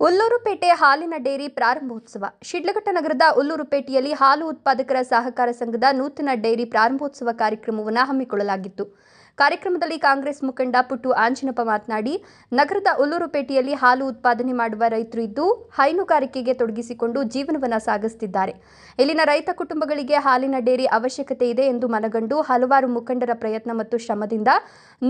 ಉಲ್ಲೂರುಪೇಟೆ ಹಾಲಿನ ಡೇರಿ ಪ್ರಾರಂಭೋತ್ಸವ. ಶಿಡ್ಲಘಟ್ಟ ನಗರದ ಉಲ್ಲೂರುಪೇಟೆಯಲ್ಲಿ ಹಾಲು ಉತ್ಪಾದಕರ ಸಹಕಾರ ಸಂಘದ ನೂತನ ಡೈರಿ ಪ್ರಾರಂಭೋತ್ಸವ ಕಾರ್ಯಕ್ರಮವನ್ನು ಹಮ್ಮಿಕೊಳ್ಳಲಾಗಿತ್ತು. ಕಾರ್ಯಕ್ರಮದಲ್ಲಿ ಕಾಂಗ್ರೆಸ್ ಮುಖಂಡ ಪುಟ್ಟು ಆಂಜಿನಪ್ಪ ಮಾತನಾಡಿ, ನಗರದ ಉಲ್ಲೂರುಪೇಟೆಯಲ್ಲಿ ಹಾಲು ಉತ್ಪಾದನೆ ಮಾಡುವ ರೈತರು ಇದ್ದು ಹೈನುಗಾರಿಕೆಗೆ ತೊಡಗಿಸಿಕೊಂಡು ಜೀವನವನ್ನು ಸಾಗಿಸುತ್ತಿದ್ದಾರೆ. ಇಲ್ಲಿನ ರೈತ ಕುಟುಂಬಗಳಿಗೆ ಹಾಲಿನ ಡೇರಿ ಅವಶ್ಯಕತೆ ಇದೆ ಎಂದು ಮನಗಂಡು ಹಲವಾರು ಮುಖಂಡರ ಪ್ರಯತ್ನ ಮತ್ತು ಶ್ರಮದಿಂದ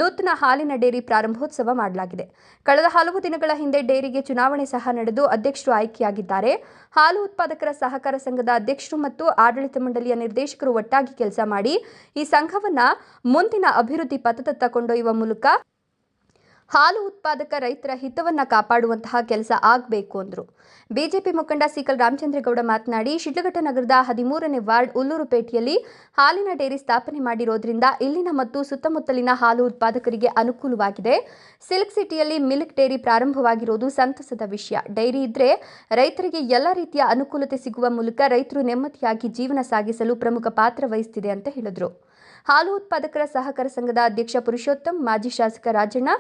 ನೂತನ ಹಾಲಿನ ಡೇರಿ ಪ್ರಾರಂಭೋತ್ಸವ ಮಾಡಲಾಗಿದೆ. ಕಳೆದ ಹಲವು ದಿನಗಳ ಹಿಂದೆ ಡೇರಿಗೆ ಚುನಾವಣೆ ಸಹ ನಡೆದು ಅಧ್ಯಕ್ಷರು ಆಯ್ಕೆಯಾಗಿದ್ದಾರೆ. ಹಾಲು ಉತ್ಪಾದಕರ ಸಹಕಾರ ಸಂಘದ ಅಧ್ಯಕ್ಷರು ಮತ್ತು ಆಡಳಿತ ಮಂಡಳಿಯ ನಿರ್ದೇಶಕರು ಒಟ್ಟಾಗಿ ಕೆಲಸ ಮಾಡಿ, ಈ ಸಂಘವನ್ನ ಮುಂದಿನ ಅಭಿವೃದ್ಧಿ ಪಥದತ್ತ ಕೊಂಡೊಯ್ಯುವ ಮೂಲಕ ಹಾಲು ಉತ್ಪಾದಕ ರೈತರ ಹಿತವನ್ನ ಕಾಪಾಡುವಂತಹ ಕೆಲಸ ಆಗಬೇಕು ಅಂದರು. ಬಿಜೆಪಿ ಮುಖಂಡ ಸಿಕಲ್ ರಾಮಚಂದ್ರಗೌಡ ಮಾತನಾಡಿ, ಶಿಡ್ಲಘಟ್ಟ ನಗರದ ಹದಿಮೂರನೇ ವಾರ್ಡ್ ಉಲ್ಲೂರುಪೇಟೆಯಲ್ಲಿ ಹಾಲಿನ ಡೇರಿ ಸ್ಥಾಪನೆ ಮಾಡಿರೋದ್ರಿಂದ ಇಲ್ಲಿನ ಮತ್ತು ಸುತ್ತಮುತ್ತಲಿನ ಹಾಲು ಉತ್ಪಾದಕರಿಗೆ ಅನುಕೂಲವಾಗಿದೆ. ಸಿಲ್ಕ್ ಸಿಟಿಯಲ್ಲಿ ಮಿಲ್ಕ್ ಡೈರಿ ಪ್ರಾರಂಭವಾಗಿರೋದು ಸಂತಸದ ವಿಷಯ. ಡೈರಿ ಇದ್ರೆ ರೈತರಿಗೆ ಎಲ್ಲ ರೀತಿಯ ಅನುಕೂಲತೆ ಸಿಗುವ ಮೂಲಕ ರೈತರು ನೆಮ್ಮದಿಯಾಗಿ ಜೀವನ ಸಾಗಿಸಲು ಪ್ರಮುಖ ಪಾತ್ರ ವಹಿಸುತ್ತಿದೆ ಅಂತ ಹೇಳಿದರು. ಹಾಲು ಉತ್ಪಾದಕರ ಸಹಕಾರ ಸಂಘದ ಅಧ್ಯಕ್ಷ ಪುರುಷೋತ್ತಮ್, ಮಾಜಿ ಶಾಸಕ ರಾಜಣ್ಣ,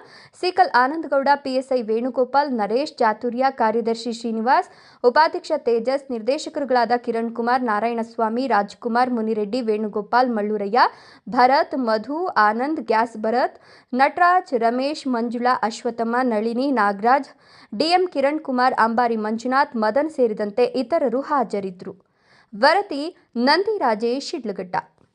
ಸೀಕಲ್ ಆನಂದಗೌಡ, ಪಿಎಸ್ಐ ವೇಣುಗೋಪಾಲ್, ನರೇಶ್ ಚಾತುರ್ಯ ಕಾರ್ಯದರ್ಶಿ ಶ್ರೀನಿವಾಸ್, ಉಪಾಧ್ಯಕ್ಷ ತೇಜಸ್, ನಿರ್ದೇಶಕರುಗಳಾದ ಕಿರಣ್ ಕುಮಾರ್, ನಾರಾಯಣಸ್ವಾಮಿ, ರಾಜ್ಕುಮಾರ್, ಮುನಿರೆಡ್ಡಿ, ವೇಣುಗೋಪಾಲ್, ಮಳ್ಳೂರಯ್ಯ, ಭರತ್, ಮಧು, ಆನಂದ್, ಗ್ಯಾಸ್ ಭರತ್, ನಟರಾಜ್, ರಮೇಶ್, ಮಂಜುಳಾ ಅಶ್ವಥಮ್ಮ ನಳಿನಿ, ನಾಗರಾಜ್, ಡಿಎಂ ಕಿರಣ್ ಕುಮಾರ್, ಅಂಬಾರಿ ಮಂಜುನಾಥ್, ಮದನ್ ಸೇರಿದಂತೆ ಇತರರು ಹಾಜರಿದ್ದರು. ವರದಿ ರಾಜೇಶ್ ಶಿಡ್ಲಘಟ್ಟ.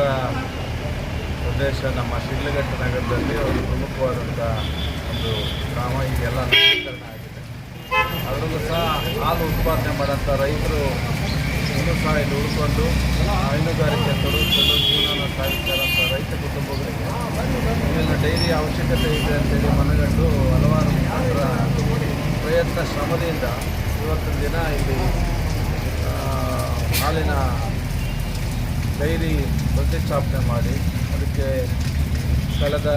ನಗರ ಪ್ರದೇಶ ನಮ್ಮ ಶಿಡ್ಲಘಟ್ಟ ನಗರದಲ್ಲಿ ಒಂದು ಪ್ರಮುಖವಾದಂಥ ಒಂದು ಗ್ರಾಮ ಈಗೆಲ್ಲ ನಗರೀಕರಣ ಆಗಿದೆ. ಅದರಲ್ಲೂ ಸಹ ಹಾಲು ಉತ್ಪಾದನೆ ಮಾಡೋಂಥ ರೈತರು ಇನ್ನೂ ಸಹ ಇಲ್ಲಿ ಉಳ್ಕೊಂಡು ಹೈನುಗಾರಿಕೆ ತೊಡಗಿಕೊಂಡು ಜೀವನ ಸಾಗಿಸ್ತಾರಂಥ ರೈತ ಕುಟುಂಬಗಳಿಗೆ ಇಲ್ಲಿನ ಡೈರಿ ಅವಶ್ಯಕತೆ ಇದೆ ಅಂತೇಳಿ ಮನಗಂಡು ಹಲವಾರು ಮುಖಂಡರ ಪ್ರಯತ್ನ ಶ್ರಮದಿಂದ ಇವತ್ತಿನ ದಿನ ಇಲ್ಲಿ ಹಾಲಿನ ಡೈರಿ ಪ್ರತಿಷ್ಠಾಪನೆ ಮಾಡಿ, ಅದಕ್ಕೆ ಕಳೆದ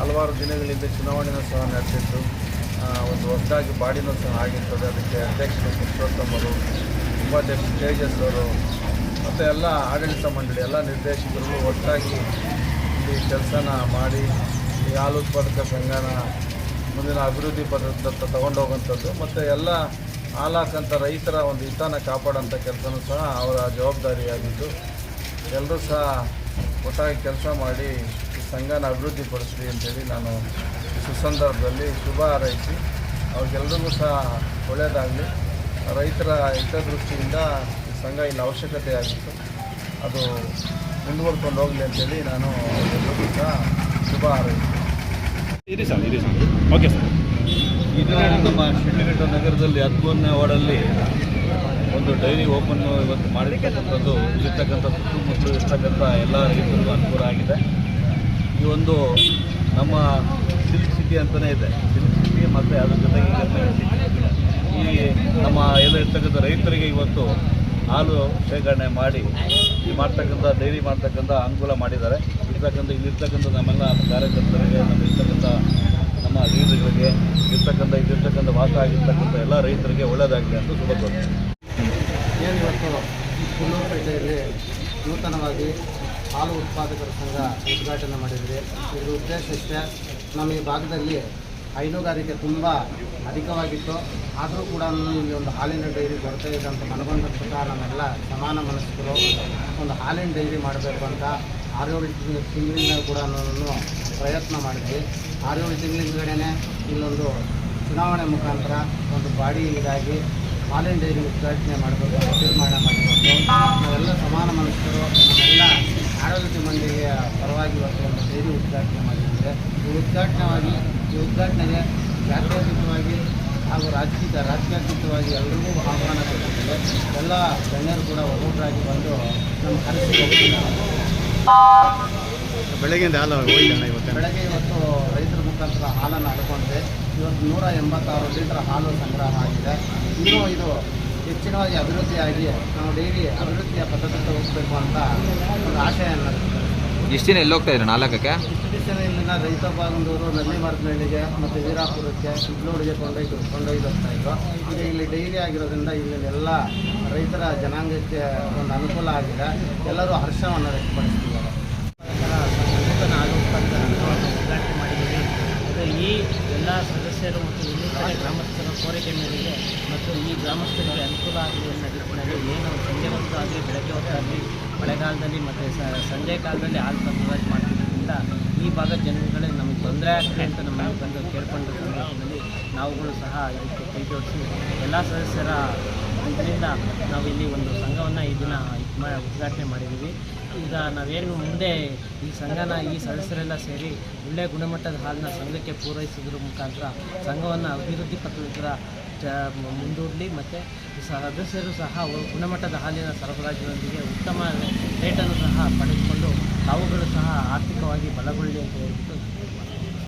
ಹಲವಾರು ದಿನಗಳಿಂದ ಚುನಾವಣೆನೂ ಸಹ ನಡೆಸಿತ್ತು ಒಂದು ಹೊಸದಾಗಿ ಬಾಡಿನೂ ಸಹ ಆಗಿರ್ತದೆ. ಅದಕ್ಕೆ ಅಧ್ಯಕ್ಷರು, ಪುರುಷೋತ್ತಮರು ಉಪಾಧ್ಯಕ್ಷ ತೇಜಸ್ ಅವರು ಮತ್ತು ಎಲ್ಲ ಆಡಳಿತ ಮಂಡಳಿ, ಎಲ್ಲ ನಿರ್ದೇಶಕರು ಒಟ್ಟಾಗಿ ಇಲ್ಲಿ ಕೆಲಸನ ಮಾಡಿ, ಈ ಹಾಲು ಉತ್ಪಾದಕ ಸಂಘನ ಮುಂದಿನ ಅಭಿವೃದ್ಧಿ ಪದದತ್ತ ತೊಗೊಂಡೋಗುವಂಥದ್ದು. ಮತ್ತು ಎಲ್ಲ ಹಾಲಾಕಂಥ ರೈತರ ಒಂದು ಹಿತನ ಕಾಪಾಡೋಂಥ ಕೆಲಸನೂ ಸಹ ಅವರ ಜವಾಬ್ದಾರಿಯಾಗಿದ್ದು ಎಲ್ಲರೂ ಸಹ ಒಟ್ಟಾಗಿ ಕೆಲಸ ಮಾಡಿ ಈ ಸಂಘನ ಅಭಿವೃದ್ಧಿಪಡಿಸಲಿ ಅಂತೇಳಿ ನಾನು ಸುಸಂದರ್ಭದಲ್ಲಿ ಶುಭ ಹಾರೈಸಿ, ಅವ್ರಿಗೆಲ್ರಿಗೂ ಸಹ ಒಳ್ಳೆಯದಾಗಲಿ. ರೈತರ ಹಿತದೃಷ್ಟಿಯಿಂದ ಈ ಸಂಘ ಇಲ್ಲಿ ಅವಶ್ಯಕತೆ ಆಗಿತ್ತು. ಅದು ಮುಂದುವರ್ಕೊಂಡು ಹೋಗಲಿ ಅಂತೇಳಿ ನಾನು ಸಹ ಶುಭ ಹಾರೈಸಿ ಇರಿ ಸರ್ ಇರಿ ಸರ್. Okay sir. ಇದರ ನಮ್ಮ ಶಿಡ್ಲಘಟ್ಟ ನಗರದಲ್ಲಿ ಹದಿಮೂರನೇ ವಾರ್ಡಲ್ಲಿ ಒಂದು ಡೈರಿ ಓಪನ್ ಇವತ್ತು ಮಾಡಿರ್ತಕ್ಕಂಥದ್ದು ಇಲ್ಲಿರ್ತಕ್ಕಂಥ ಸುತ್ತಮುತ್ತಲು ಇರ್ತಕ್ಕಂಥ ಎಲ್ಲ ರೈತರಿಗೂ ಅನುಕೂಲ ಆಗಿದೆ. ಈ ಒಂದು ನಮ್ಮ ಸಿಲ್ಕ್ ಸಿಟಿ ಅಂತಲೇ ಇದೆ. ಸಿಲ್ಕ್ ಸಿಟಿ ಮತ್ತು ಅದರ ಜೊತೆಗೆ. ಈ ನಮ್ಮ ಎಲ್ಲ ಇರ್ತಕ್ಕಂಥ ರೈತರಿಗೆ ಇವತ್ತು ಹಾಲು ಶೇಖರಣೆ ಮಾಡಿ, ಈ ಮಾಡ್ತಕ್ಕಂಥ, ಡೈರಿ ಮಾಡ್ತಕ್ಕಂಥ ಅನುಕೂಲ ಮಾಡಿದ್ದಾರೆ. ಇರ್ತಕ್ಕಂಥ, ಇಲ್ಲಿರ್ತಕ್ಕಂಥ ನಮ್ಮೆಲ್ಲ ಕಾರ್ಯಕರ್ತರಿಗೆ, ನಮ್ಮ ಇರ್ತಕ್ಕಂಥ ನಮ್ಮ ಅಧಿಕಾರಿಗಳಿಗೆ ಇರ್ತಕ್ಕಂಥ ಇದಿರ್ತಕ್ಕಂಥ ವಾಸ ಆಗಿರ್ತಕ್ಕಂಥ ಎಲ್ಲ ರೈತರಿಗೆ ಒಳ್ಳೆಯದಾಗಲಿ ಅಂತ ಶುಭ ಏನು ಇವತ್ತು ಕುಲ್ಲೂರುಪೇಟೆಯಲ್ಲಿ ನೂತನವಾಗಿ ಹಾಲು ಉತ್ಪಾದಕರ ಸಂಘ ಉದ್ಘಾಟನೆ ಮಾಡಿದರೆ. ಇದರ ಉದ್ದೇಶ ಇಷ್ಟೇ, ನಮ್ಮ ಈ ಭಾಗದಲ್ಲಿ ಹೈನುಗಾರಿಕೆ ತುಂಬ ಅಧಿಕವಾಗಿತ್ತು. ಆದರೂ ಕೂಡ ಇಲ್ಲಿ ಒಂದು ಹಾಲಿನ ಡೈರಿ ಬರ್ತಾ ಇದೆ ಅಂತ ಮನಗೊಂಡ ಪ್ರಕಾರ ನಮ್ಮೆಲ್ಲ ಸಮಾನ ಮನಸ್ಕರು ಒಂದು ಹಾಲಿನ ಡೈರಿ ಮಾಡಬೇಕು ಅಂತ ತಿಂಗಳ ತಿಂಗಳಿಂದ ಕೂಡ ನಾನು ಪ್ರಯತ್ನ ಮಾಡಿದ್ವಿ ಆರೇಳು ತಿಂಗಳಿಂದಗಡೆ ಇಲ್ಲೊಂದು ಚುನಾವಣೆ ಮುಖಾಂತರ ಒಂದು ಬಾಡಿ ಇದಾಗಿ ಹಾಲಿನ ಡೈರಿ ಉದ್ಘಾಟನೆ ಮಾಡಬೇಕು ನಿರ್ಮಾಣ ಮಾಡಿಕೊಂಡು ನಾವೆಲ್ಲ ಸಮಾನ ಮನಸ್ಕರು ಎಲ್ಲ ಆಡಳಿತ ಮಂಡಳಿಯ ಪರವಾಗಿ ಒಂದು ಡೈರಿ ಉದ್ಘಾಟನೆ ಮಾಡಿದ್ದೇವೆ. ಈ ಉದ್ಘಾಟನೆವಾಗಿ, ಈ ಉದ್ಘಾಟನೆಗೆ ಜಾತ್ಯತೀತವಾಗಿ ಹಾಗೂ ರಾಜಕೀಯ, ರಾಜಕೀಯಾತೀತವಾಗಿ ಎಲ್ಲರಿಗೂ ಆಹ್ವಾನ ಕೊಟ್ಟಿದ್ದಾರೆ ಎಲ್ಲ ಗಣ್ಯರು ಕೂಡ ಒಬ್ಬೊಬ್ಬರಾಗಿ ಬಂದು ನಮ್ಮ ಹೋಗ್ತಿದ್ದಾರೆ ಬೆಳಗ್ಗೆಯಿಂದ ಹಾಲು ಇವತ್ತು ಬೆಳಗ್ಗೆ ಇವತ್ತು ರೈತರ ಮುಖಾಂತರ ಹಾಲನ್ನು ಹಡ್ಕೊಂಡಿದೆ ಇವತ್ತು ನೂರ ಎಂಬತ್ತಾರು ಲೀಟರ್ ಹಾಲು ಸಂಗ್ರಹ ಆಗಿದೆ. ಇನ್ನೂ ಇದು ಹೆಚ್ಚಿನವಾಗಿ ಅಭಿವೃದ್ಧಿಯಾಗಿ ನಾವು ಡೈಲಿ ಅಭಿವೃದ್ಧಿಯ ಪದ್ಧತಿ ಹೋಗಬೇಕು ಅಂತ ಒಂದು ಆಶಯ. ಎಷ್ಟು ದಿನ ಎಲ್ಲಿ ಹೋಗ್ತಾ ಇದ್ರು ನಾಲ್ಕಕ್ಕೆ? ಇಲ್ಲಿನ ರೈತ ಬಾಗಂದೂರು ನಲ್ಲಿ ಮರದಳ್ಳಿಗೆ ಮತ್ತು ವೀರಾಪುರಕ್ಕೆ ಚಿಕ್ಕಲೋಡಿಗೆ ಕೊಂಡೊಯ್ದು ಕೊಂಡೊಯ್ದು ಹೋಗ್ತಾ ಇದ್ರು. ಈಗ ಇಲ್ಲಿ ಡೈರಿ ಆಗಿರೋದ್ರಿಂದ ಇಲ್ಲೆಲ್ಲ ರೈತರ ಜನಾಂಗಕ್ಕೆ ಒಂದು ಅನುಕೂಲ ಆಗಿದೆ. ಎಲ್ಲರೂ ಹರ್ಷವನ್ನು ವ್ಯಕ್ತಪಡಿಸ್ತಿದ್ದಾರೆ. ನೂತನ ಉದ್ಘಾಟನೆ ಮಾಡಿದ್ದೀವಿ ಈ ಎಲ್ಲ ಸದಸ್ಯರು ಮತ್ತು ಇನ್ನಿತರ ಗ್ರಾಮಸ್ಥರ ಕೋರಿಕೆ ಮೇರೆಗೆ ಮತ್ತು ಈ ಗ್ರಾಮಸ್ಥರಿಗೆ ಅನುಕೂಲ ಆಗಲಿ ಅನ್ನೋ ನಿಟ್ಟಿನಲ್ಲಿ ಏನು ಸಂಜೆ ಹೊತ್ತು ಆಗಲಿ ಬೆಳಗ್ಗೆ ಹೊತ್ತಾಗಲಿ ಮಳೆಗಾಲದಲ್ಲಿ ಮತ್ತು ಸಂಜೆ ಕಾಲದಲ್ಲಿ ಹಾಲು ಸರಬರಾಜು ಈ ಭಾಗದ ಜನಗಳೇ ನಮಗೆ ತೊಂದರೆ ಆಗ್ತದೆ ಅಂತ ನಮಗೆ ಬಂದು ಕೇಳ್ಕೊಂಡ ಸಂದರ್ಭದಲ್ಲಿ ನಾವುಗಳು ಸಹ ಇದಕ್ಕೆ ಕೈ ಜೋಡಿಸಿ ಎಲ್ಲ ಸದಸ್ಯರ ಇದರಿಂದ ನಾವು ಇಲ್ಲಿ ಒಂದು ಸಂಘವನ್ನು ಈ ದಿನ ಉದ್ಘಾಟನೆ ಮಾಡಿದ್ದೀವಿ. ಈಗ ನಾವೇನು ಮುಂದೆ ಈ ಸಂಘನ ಈ ಸದಸ್ಯರೆಲ್ಲ ಸೇರಿ ಒಳ್ಳೆಯ ಗುಣಮಟ್ಟದ ಹಾಲನ್ನ ಸಂಘಕ್ಕೆ ಪೂರೈಸೋದ್ರ ಮುಖಾಂತರ ಸಂಘವನ್ನು ಅಭಿವೃದ್ಧಿ ಜ ಮುಂದೂಡಲಿ ಮತ್ತು ಸದಸ್ಯರು ಸಹ ಗುಣಮಟ್ಟದ ಹಾಲಿನ ಸರಬರಾಜಿನೊಂದಿಗೆ ಉತ್ತಮ ರೇಟನ್ನು ಸಹ ಪಡೆದುಕೊಂಡು ತಾವುಗಳು ಸಹ ಆರ್ಥಿಕವಾಗಿ ಬಲಗೊಳ್ಳಿ ಅಂತ ಹೇಳ್ಬಿಟ್ಟು